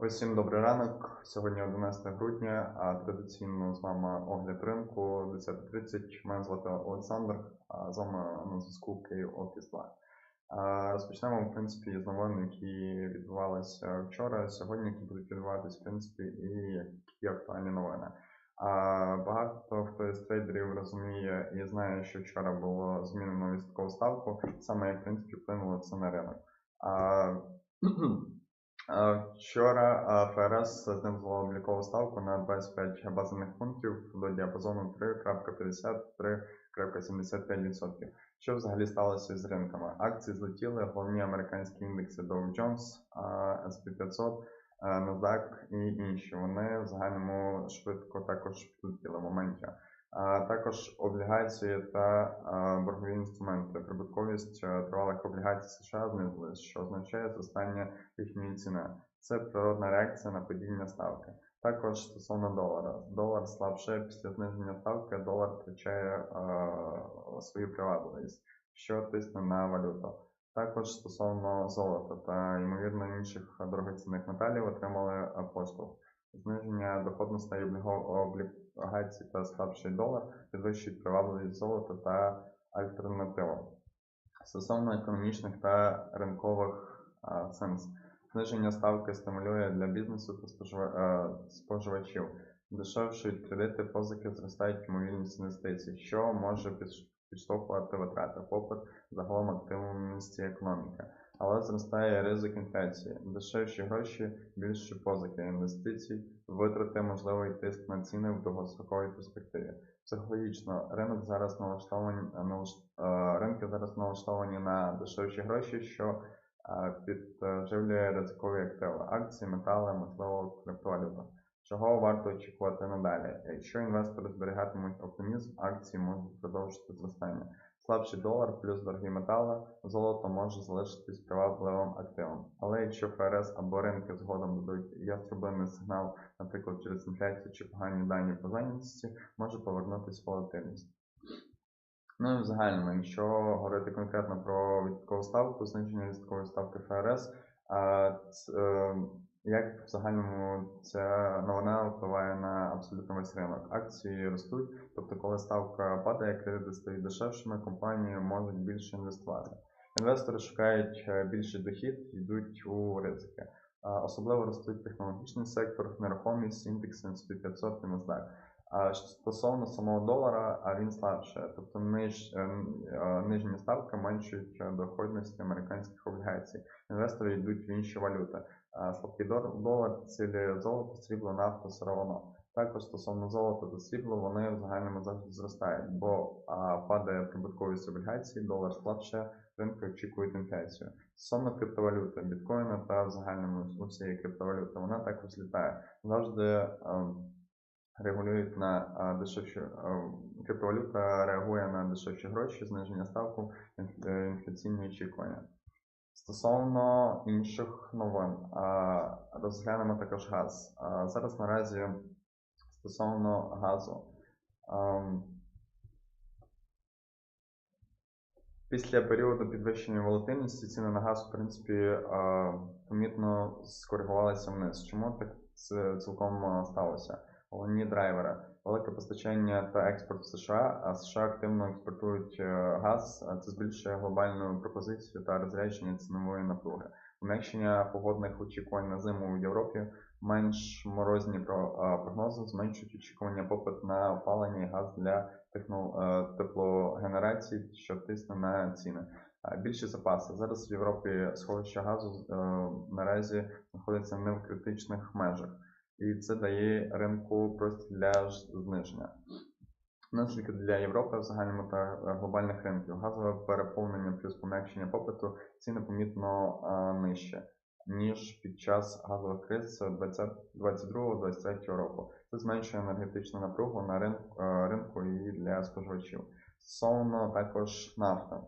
Усім добрий ранок. Сьогодні 11 грудня, а традиційно з вами огляд ринку 10.30. Мене звати Олександр, а з вами на зв'язку Київ Офіс 2. А, Розпочнемо, в принципі, з новин, які відбувалися вчора, сьогодні, які будуть відбуватися, в принципі, і які актуальні новини. Багато хто із трейдерів розуміє і знає, що вчора було змінено відсоткову ставку, саме в принципі вплинуло це на ринок. Вчора ФРС знизила облікову ставку на 25 базових пунктів до діапазону 3.53-75%. Що взагалі сталося з ринками? Акції злетіли, головні американські індекси Dow Jones, S&P 500, е, NASDAQ і інші. Вони в загальному швидко також підлетіли в моменті. Також облігації та боргові інструменти. Прибутковість е, тривалих облігацій США знизилась, що означає зростання їхньої ціни. Це природна реакція на падіння ставки. Також стосовно долара. Долар слабше після зниження ставки, долар втрачає свою привабливість, що тисне на валюту. Також стосовно золота та ймовірно інших дорогоцінних металів отримали поштовх. Зниження доходностей обліг- облігацій та слабший долар підвищують привабливість золота та альтернативу. Стосовно економічних та ринкових сенс. Зниження ставки стимулює для бізнесу та спожива- споживачів. Дешевшують кредити, позики, зростають ймовірність інвестицій, що може підштовхувати витрати, попит, загалом активності економіки. Але зростає ризик інфляції. Дешевші гроші, більше позики інвестицій, витрати, можливий тиск на ціни в довгостроковій перспективі. Психологічно ринок зараз налаштовані налаш- е, ринки зараз налаштовані на дешевші гроші, що е, підживлює ризикові активи, акції, метали, можливо, криптовалюта. Чого варто очікувати надалі? Якщо інвестори зберігатимуть оптимізм, акції можуть продовжити зростання. Слабший долар плюс дорогі метали, золото може залишитись привабливим активом. Але якщо ФРС або ринки згодом дадуть ястребиний сигнал, наприклад, через інфляцію чи погані дані по зайнятості, може повернутися волатильність. Ну і в загальному, якщо говорити конкретно про відсоткову ставку, зниження відсоткової ставки ФРС, е, як в загальному ця новина впливає на абсолютно весь ринок? Акції ростуть, тобто коли ставка падає, кредити стають дешевшими, компанії можуть більше інвестувати. Інвестори шукають е, більший дохід, йдуть у ризики. Особливо ростуть технологічний сектор, нерухомість, індекси S&P 500 і NASDAQ. А стосовно самого долара, а він слабше, тобто ниж, е, е, нижні ставки меншують доходності американських облігацій. Інвестори йдуть в інші валюти. А Слабкий долар, цілі золото, срібло, нафта, сировина. Також стосовно золота та срібла, вони в загальному завжди зростають, бо а, падає прибутковість облігацій, долар слабше, ринки очікують інфляцію. Стосовно криптовалюти, біткоїна та в загальному усієї криптовалюти, вона також злітає. Завжди ем, регулюють на а, дешевші а, криптовалюта реагує на дешевші гроші, зниження ставку, е, інфляційні очікування. Стосовно інших новин, розглянемо також газ. Зараз наразі стосовно газу. ем, Після періоду підвищення волатильності ціни на газ, в принципі, е, помітно скоригувалися вниз. Чому так цілком е, сталося? Головні драйвери. Велике постачання та експорт в США, а США активно експортують е, газ, це збільшує глобальну пропозицію та розрядження цінової напруги. Пом'якшення погодних очікувань на зиму в Європі, менш морозні про- прогнози зменшують очікування попит на опалення і газ для е, теплогенерації, що тисне на ціни. Більші запаси. Зараз в Європі сховища газу е, наразі знаходяться не в критичних межах, і це дає ринку простір для зниження. Наслідки для Європи в загальному та е, глобальних ринків. Газове переповнення плюс пом'якшення попиту ціни помітно е, нижче, ніж під час газових криз 2022-2023 року. Це зменшує енергетичну напругу на ринку, е, ринку і для споживачів. Стосовно також нафта.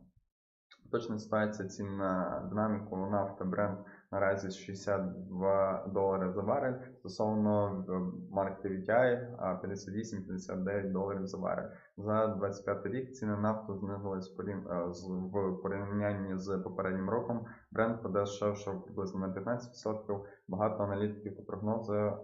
Точна ситуація цін на динаміку нафти бренд наразі 62 долари за барель. Стосовно е, марки VTI а, 58-59 доларів за барель. За 25 рік ціни нафти знизились е, в порівнянні з попереднім роком. Бренд подешевшав приблизно на 15%. Багато аналітиків та прогнози е,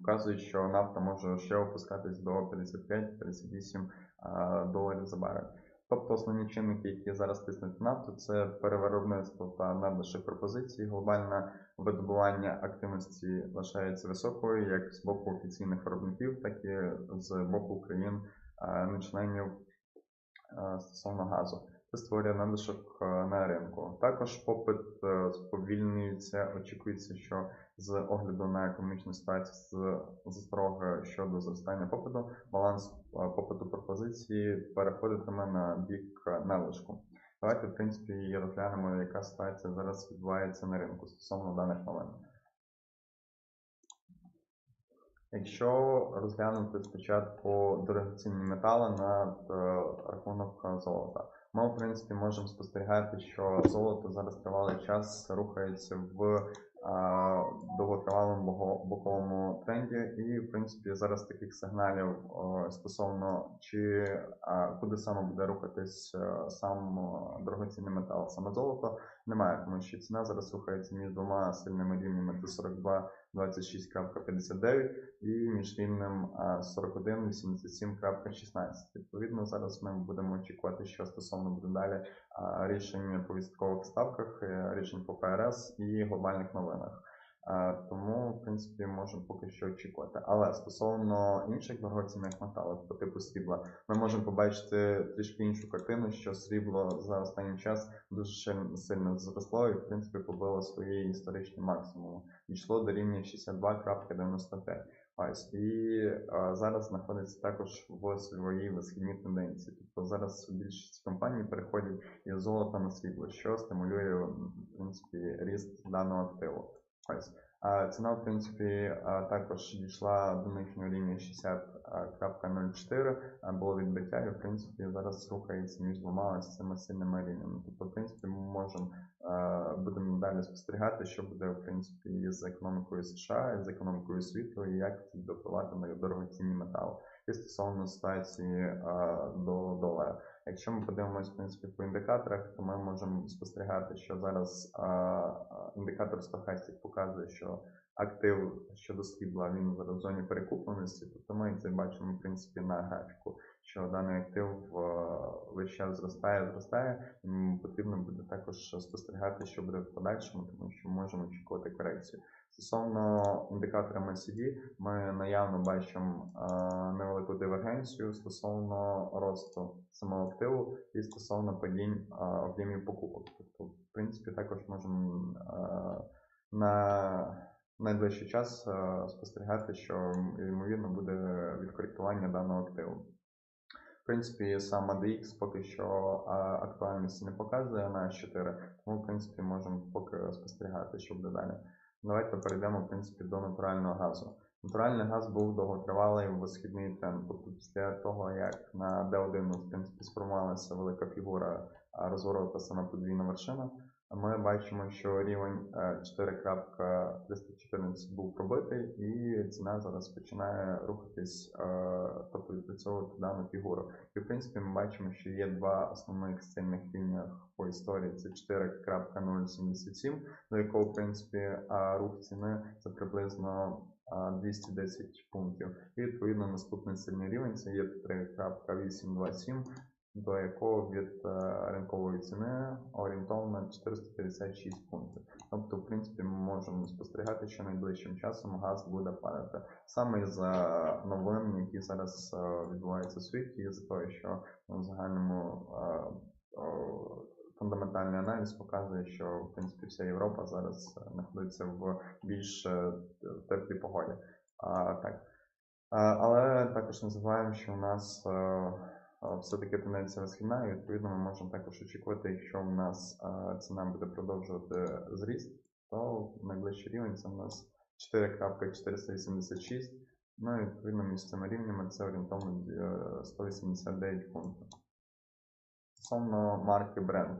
вказують, що нафта може ще опускатись до 55-58 е, доларів за барель. Тобто основні чинники, які зараз тиснуть нафту, це перевиробництво та надлишок пропозицій. Глобальне видобування активності лишається високою як з боку офіційних виробників, так і з боку країн е, нечленів е, стосовно газу. Це створює надлишок е, на ринку. Також попит е, сповільнюється. Очікується, що з огляду на економічну ситуацію з засторога щодо зростання попиту, баланс е, попиту пропозиції переходитиме на бік надлишку. Давайте, в принципі, і розглянемо, яка ситуація зараз відбувається на ринку стосовно даних новин. Якщо розглянути спочатку дорогоцінні метали на е, рахунок золота, ми, в принципі, можемо спостерігати, що золото зараз тривалий час рухається в довготривалому боковому тренді, і, в принципі, зараз таких сигналів е, стосовно чи е, куди саме буде рухатись е, сам е, дорогоцінний метал, саме золото, немає, тому що ціна зараз рухається між двома сильними рівнями до 42 26.59 і між рівнем а, 41.87.16. Відповідно, зараз ми будемо очікувати, що стосовно буде далі а, рішень по військових ставках, е, рішень по ПРС і глобальних новинах. А, Тому, в принципі, можемо поки що очікувати. Але стосовно інших дорогоцінних металів по типу срібла, ми можемо побачити трішки іншу картину, що срібло за останній час дуже сильно- зросло і, в принципі, побило свої історичні максимуми дійшло до рівня 62.95. Ось і е, зараз знаходиться також в своїй висхідній тенденції. Тобто зараз більшість компаній переходять із золота на срібло, що стимулює в принципі ріст даного активу. Ось. Ціна, в принципі, також дійшла до нижнього рівня 60.04, е, було відбиття, і в принципі зараз рухається між двома ось цими сильними рівнями. Тобто, в принципі, ми можемо будемо далі спостерігати, що буде в принципі з економікою США, з економікою світу, і як це буде впливати на дорогоцінні метали. І стосовно ситуації до долара. Якщо ми подивимось в принципі по індикаторах, то ми можемо спостерігати, що зараз е, індикатор Stochastic показує, що актив щодо срібла він зараз в зоні перекупленості, тобто ми це бачимо в принципі на графіку що даний актив весь час зростає, зростає. М, Потрібно буде також спостерігати, що буде в подальшому, тому що ми можемо очікувати корекцію. Стосовно індикатора MACD, ми наявно бачимо е, невелику дивергенцію стосовно росту самого активу і стосовно падінь е, об'ємів покупок. Тобто, в принципі, також можемо е, на найближчий час спостерігати, що ймовірно буде відкоректування даного активу. В принципі, сам ADX поки що актуальності не показує на 4, тому в принципі можемо поки спостерігати, що буде далі. Давайте перейдемо в принципі до натурального газу. Натуральний газ був довготривалий висхідний тренд. Тобто після того, як на D1 в принципі сформувалася велика фігура а, на подвійна вершина, ми бачимо, що рівень е, 4.314 був пробитий, і ціна зараз починає рухатись, е, тобто відпрацьовувати дану фігуру. І в принципі ми бачимо, що є два основних сильних рівнях по історії. Це 4.077, до якого в принципі рух ціни це приблизно 210 пунктів. І відповідно наступний сильний рівень це є 3.827, до якого від е, ринкової ціни орієнтовно 456 пунктів. Тобто, в принципі, ми можемо спостерігати, що найближчим часом газ буде падати саме за новин, які зараз е, відбуваються в світі, і за того, що в загальному е, фундаментальний аналіз показує, що в принципі вся Європа зараз знаходиться в більш теплій погоді. А, так. Але також не забуваємо, що у нас все-таки тенденція розхідна, і відповідно ми можемо також очікувати, якщо у нас е, ціна буде продовжувати зріст, то найближчий рівень це у нас 4.486. Ну і відповідно між цими рівнями це орієнтовно е, 189 пунктів. Стосовно марки бренд.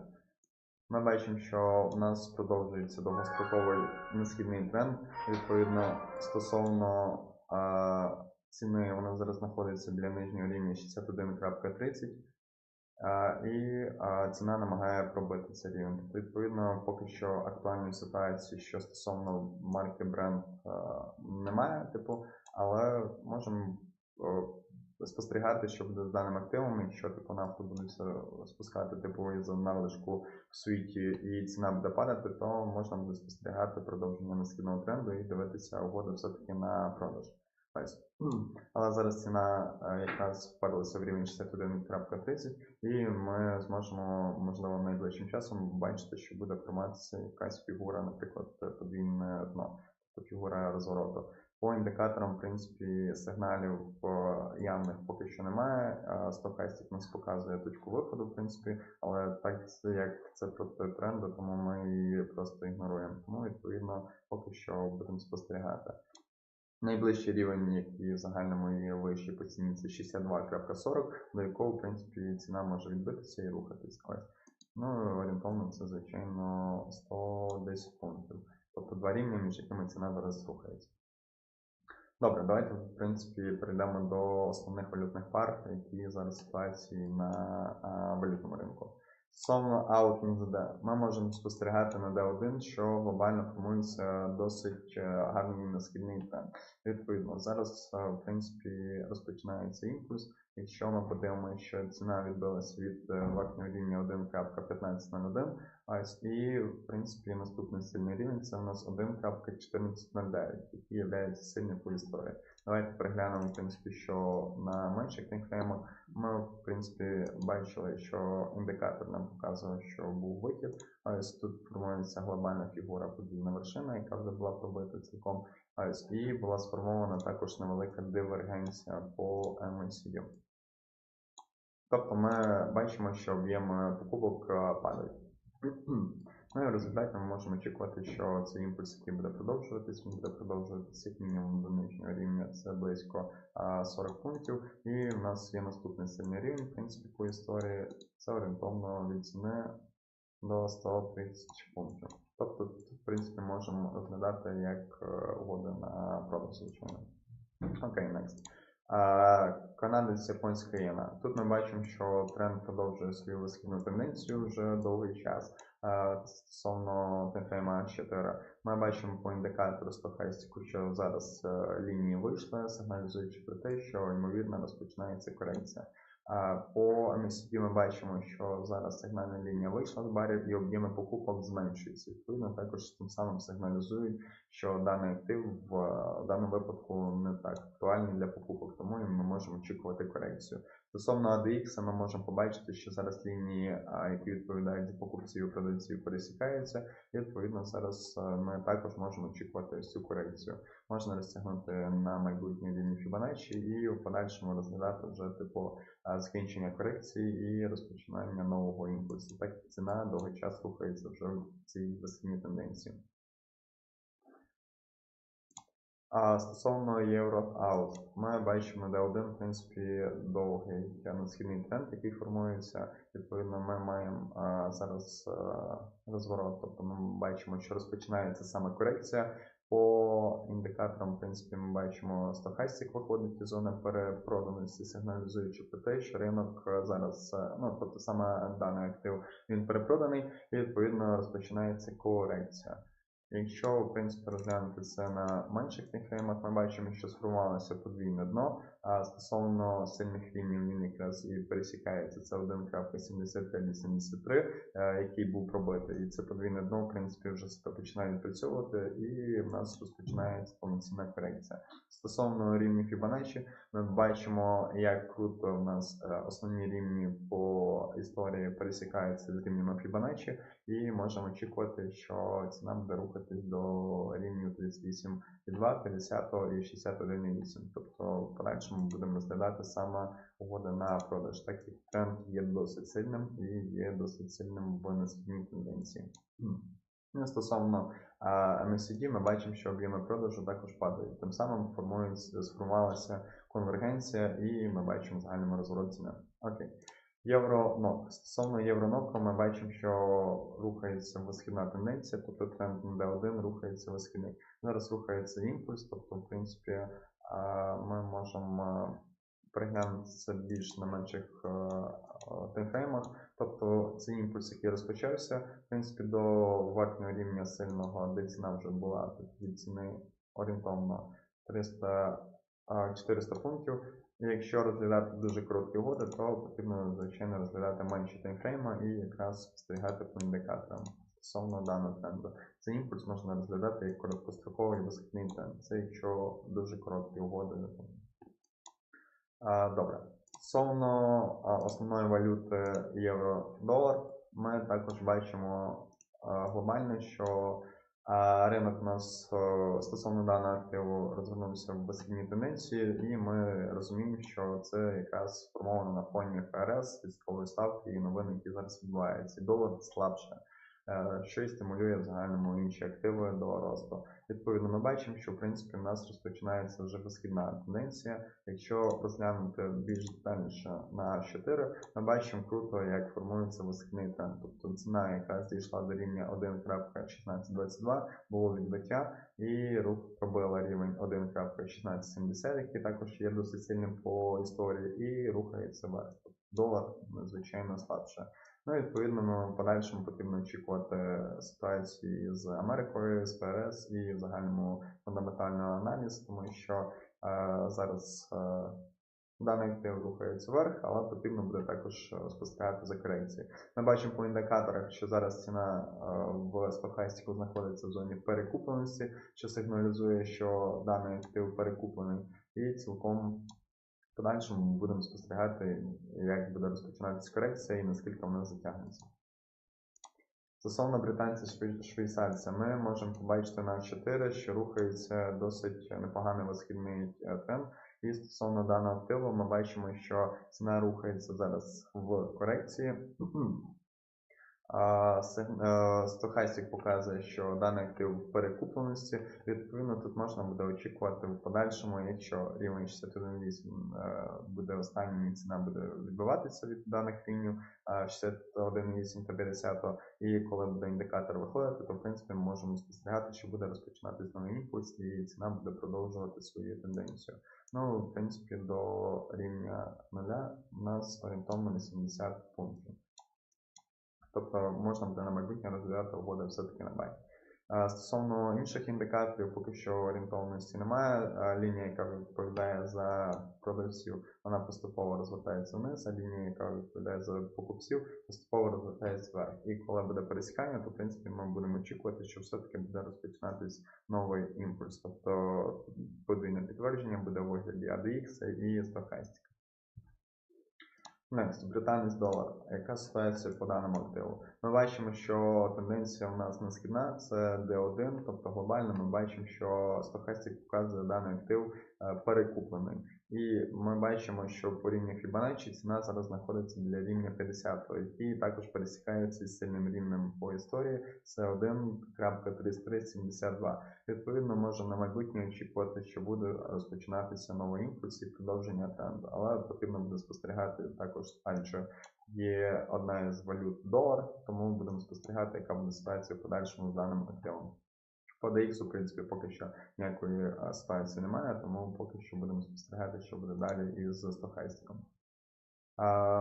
Ми бачимо, що в нас продовжується довгостроковий несхідний тренд. Відповідно, стосовно е, ціни, вона зараз знаходиться біля нижнього рівня 61.30. е, І ціна намагає пробити цей рівень. Тобто, відповідно, поки що актуальної ситуації, що стосовно марки бренд немає, типу, але можемо спостерігати, що буде з даним активом, якщо типу нафту буде спускати типу із надлишку в світі і ціна буде падати, то можна буде спостерігати продовження несхідного тренду і дивитися угоду все-таки на продаж. Але зараз ціна е, якраз вперлася в рівень 61.30 і ми зможемо, можливо, найближчим часом бачити, що буде формуватися якась фігура, наприклад, подвійне дно, тобто фігура розвороту. По індикаторам, в принципі, сигналів е, явних поки що немає. Е, Стокастик нас показує точку виходу, в принципі, але так як це проти тренду, тому ми її просто ігноруємо. Тому відповідно поки що будемо спостерігати. Найближчий рівень, який в загальному є вищий по ціні, це 62.40, до якого, в принципі, ціна може відбитися і рухатись. Ось. Ну, орієнтовно це, звичайно, 110 пунктів. Тобто два рівні, між якими ціна зараз рухається. Добре, давайте, в принципі, перейдемо до основних валютних пар, які зараз ситуації на а, валютному ринку. Стосовно МЗД. ми можемо спостерігати на D1, що глобально формується досить е, гарний несхідний тренд. Відповідно, зараз, е, в принципі, розпочинається імпульс. Якщо ми подивимося, що ціна відбилася від е, верхнього рівня 1.1501, ось, і, в принципі, наступний сильний рівень це у нас 1.1409, який є сильним по історії. Давайте переглянемо, в принципі, що на менших таймфреймах ми, в принципі, бачили, що індикатор нам показував, що був вихід. Ось тут формується глобальна фігура подвійна вершина, яка вже була пробита цілком. Ось, і була сформована також невелика дивергенція по MACD. Тобто ми бачимо, що об'єм покупок падають. Ну і в результаті ми можемо очікувати, що цей імпульс, який буде продовжуватись, він буде продовжуватися як мінімум до нижнього рівня, це близько 40 пунктів. І в нас є наступний сильний рівень, в принципі, по історії, це орієнтовно від ціни до 130 пунктів. Тобто, в принципі, можемо розглядати як е, угоди на продаж, звичайно. Окей, next. Канадець японська ієна. Тут ми бачимо, що тренд продовжує свою висхідну тенденцію вже довгий час. Стосовно таймфрейма 4, ми бачимо по індикатору стохастику, що зараз е, лінії вийшли, сигналізуючи про те, що ймовірно розпочинається корекція. По MSCP ми бачимо, що зараз сигнальна лінія вийшла з барів і об'єми покупок зменшуються. Відповідно, також тим самим сигналізують, що даний актив в даному випадку не так актуальний для покупок, тому ми можемо очікувати корекцію. Стосовно ADX, ми можемо побачити, що зараз лінії, які відповідають за покупцію і продавців, пересікаються, і відповідно зараз е, ми також можемо очікувати ось цю корекцію. Можна розтягнути на майбутній лінії Fibonacci і в подальшому розглядати вже типу закінчення корекції і розпочинання нового імпульсу. Так ціна довгий час рухається вже в цій висхідній тенденції. А стосовно євро-аут, ми бачимо, де один, в принципі, довгий несхідний тренд, який формується. Відповідно, ми маємо а, зараз а, розворот. Тобто ми бачимо, що розпочинається саме корекція. По індикаторам, в принципі, ми бачимо, стохастик виходить із зони перепроданості, сигналізуючи про те, що ринок зараз, е, ну тобто саме даний актив, він перепроданий, і відповідно розпочинається корекція. Якщо, в принципі, розглянути це на менших таймфреймах, ми бачимо, що сформувалося подвійне дно, а стосовно сильних ліній він якраз і пересікається. Це 1.7583, е, який був пробитий. І це подвійне дно, в принципі, вже починає відпрацьовувати, і в нас розпочинається повноцінна корекція. Стосовно рівнів Fibonacci, ми бачимо, як круто в нас е, основні рівні по історії пересікаються з рівнями Fibonacci, і можемо очікувати, що ціна буде рухатись до рівнів 38,2, 50 і 61,8. Тобто в подальшому будемо розглядати саме угоди на продаж, так як тренд є досить сильним і є досить сильним в несхідній тенденції. Ну, Стосовно а, MACD, ми бачимо, що об'єми продажу також падають. Тим самим формується, сформувалася конвергенція, і ми бачимо загальному розворот ціни. Окей. Євронок. Стосовно євроноку, ми бачимо, що рухається висхідна тенденція, тобто тренд на D1 рухається висхідний. Зараз рухається імпульс, тобто, в принципі, ми можемо переглянути це більш на менших е, е, таймфреймах. Тобто цей імпульс, який розпочався, в принципі, до верхнього рівня сильного, де ціна вже була від ціни орієнтовно 300-400 пунктів. Якщо розглядати дуже короткі угоди, то потрібно, звичайно, розглядати менші таймфрейми і якраз спостерігати по індикаторам стосовно даного тренду. Цей імпульс можна розглядати як короткостроковий високий тренд. Це якщо дуже короткі угоди. А, Добре. Стосовно основної валюти євро-долар, ми також бачимо глобально, що а, ринок у нас е, стосовно даного активу розвернувся в безхідній тенденції, і ми розуміємо, що це якраз сформовано на фоні ФРС, військової ставки і новин, які зараз відбуваються. Долар слабше, що і стимулює в загальному інші активи до росту. Відповідно, ми бачимо, що в принципі в нас розпочинається вже висхідна тенденція. Якщо розглянути більш детальніше на 4, ми бачимо круто, як формується висхідний тренд. Тобто ціна, яка дійшла до рівня 1.1622, було відбиття, і рух пробила рівень 1.1670, який також є досить сильним по історії, і рухається вверх. Долар надзвичайно слабше. Ну, відповідно, ну, в подальшому потрібно очікувати ситуації з Америкою, з ФРС і в загальному фундаментальний аналіз, тому що е, зараз е, даний актив рухається вверх, але потрібно буде також спостерігати за корекцією. Ми бачимо по індикаторах, що зараз ціна е, в стохастику знаходиться в зоні перекупленості, що сигналізує, що даний актив перекуплений, і цілком в подальшому ми будемо спостерігати, як буде розпочинатися корекція і наскільки вона затягнеться. Стосовно британців швей- швейцарця, ми можемо побачити на 4, що рухається досить непоганий висхідний е, тренд. І стосовно даного активу, ми бачимо, що ціна рухається зараз в корекції. Е, Стохастик показує, що даний актив перекупленості. Відповідно, тут можна буде очікувати в подальшому, якщо рівень 61,8 е, буде останнім, і ціна буде відбиватися від даних рівнів а 61,8 та 50, і коли буде індикатор виходити, то в принципі ми можемо спостерігати, що буде розпочинатись новий імпульс, і ціна буде продовжувати свою тенденцію. Ну, в принципі, до рівня нуля у нас орієнтовно на 70 пунктів. Тобто можна буде на майбутнє розглядати угоди все-таки на бай. Стосовно інших індикаторів, поки що орієнтованості немає. Лінія, яка відповідає за продавців, вона поступово розвертається вниз, а лінія, яка відповідає за покупців, поступово розвертається вверх. І коли буде пересікання, то в принципі ми будемо очікувати, що все-таки буде розпочинатись новий імпульс. Тобто подвійне підтвердження буде у вигляді ADX і Stochastic. Next, британець долар. Яка ситуація по даному активу? Ми бачимо, що тенденція у нас не східна, це D1, тобто глобально ми бачимо, що стохастик показує даний актив е, перекуплений. І ми бачимо, що по рівню Fibonacci ціна зараз знаходиться для рівня 50, який також пересікається з сильним рівнем по історії. Це 1.3372. Відповідно, може на майбутнє очікувати, що буде розпочинатися новий імпульс і продовження тренду. Але потрібно буде спостерігати також, адже є одна із валют долар, тому будемо спостерігати, яка буде ситуація в подальшому з даним активом. По DX, в принципі, поки що ніякої е, ситуації немає, тому поки що будемо спостерігати, що буде далі із стохастиком.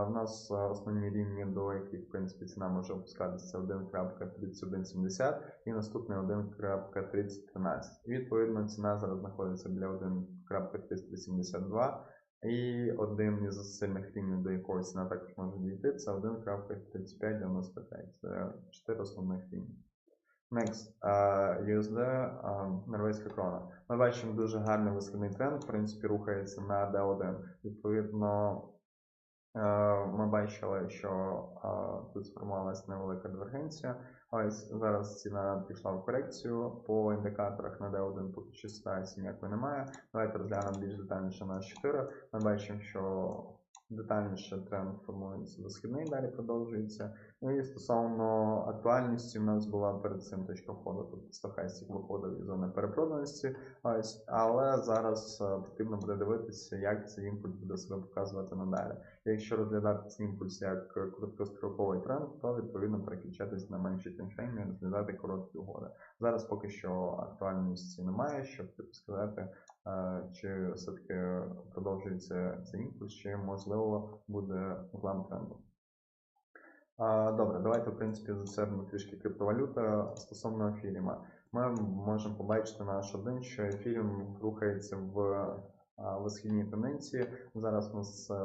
У нас е, основні рівні, до яких в принципі ціна може опускатися це 1.3170 і наступний 1.3013. І відповідно ціна зараз знаходиться біля 1.372. І один із сильних рівнів, до якого ціна також може дійти, це 1.3595. Це 4 основних рівні. Next, uh, USD, uh, норвезька крона. Ми бачимо дуже гарний висхідний тренд, в принципі, рухається на D1. Відповідно, е, ми бачили, що е, тут сформувалася невелика дивергенція. Ось зараз ціна пішла в корекцію. По індикаторах на D1 поки що ситуації ніякої немає. Давайте розглянемо більш детальніше на 4. Ми бачимо, що детальніше тренд формується висхідний, далі продовжується. Ну і стосовно актуальності, в нас була перед цим точка входу, тобто стохастик виходив із зони перепроданості, ось, але зараз е, потрібно буде дивитися, як цей імпульс буде себе показувати надалі. Якщо розглядати цей імпульс як короткостроковий тренд, то відповідно переключатись на менші таймфрейми і розглядати короткі угоди. Зараз поки що актуальності немає, щоб сказати, е, чи все-таки продовжується цей імпульс, чи можливо буде углам тренду. Добре, давайте в принципі зацепимо трішки криптовалюта стосовно ефіріма. Ми можемо побачити на H1, що ефіріум рухається в а, висхідній тенденції. Зараз у нас е,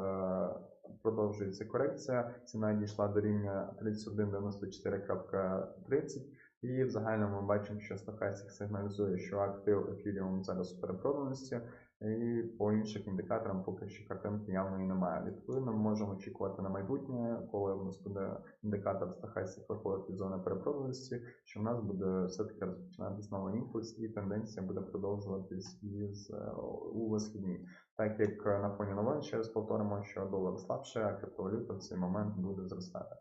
продовжується корекція. Ціна дійшла до рівня 3194.30. І в загальному ми бачимо, що стохастик сигналізує, що актив ефіріум зараз у перепроданості, і по інших індикаторам поки що картинки і немає. Відповідно, ми можемо очікувати на майбутнє, коли в нас буде індикатор стохастик виходить від зони перепроданості, що в нас буде все-таки розпочинати знову імпульс, і тенденція буде продовжуватись із е, у висхідній. Так як на фоні новин ще раз повторимо, що долар слабше, а криптовалюта в цей момент буде зростати.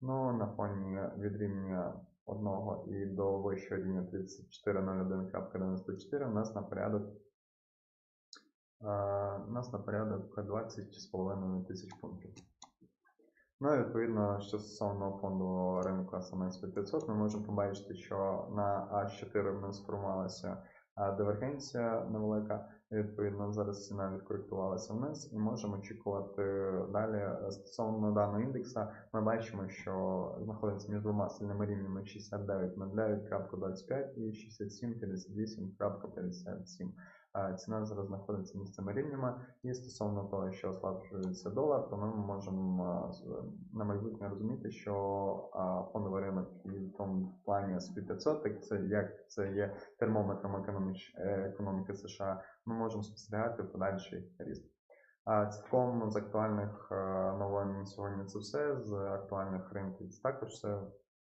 Ну на фоні відрівнює. 1 і до вищого рівня 3401.94 у нас на порядок е, у нас на порядок 20,5 тисяч пунктів. Ну і відповідно, що стосовно фонду ринку СМС 500, ми можемо побачити, що на А4 ми сформувалися е, дивергенція невелика. Відповідно, зараз ціна відкоректувалася вниз і можемо очікувати далі. Е, Стосовно даного індекса, ми бачимо, що знаходиться між двома сильними рівнями 69.09.25 і 67.58.57. Ціна зараз знаходиться між цими рівнями. І стосовно того, що ослаблюється долар, то ми можемо на майбутнє розуміти, що фондовий ринок і в тому плані SP 500, так це як це є термометром е, економіки США, ми можемо спостерігати подальший ріст. Цілком з актуальних е, новин сьогодні це все. З актуальних ринків це також все.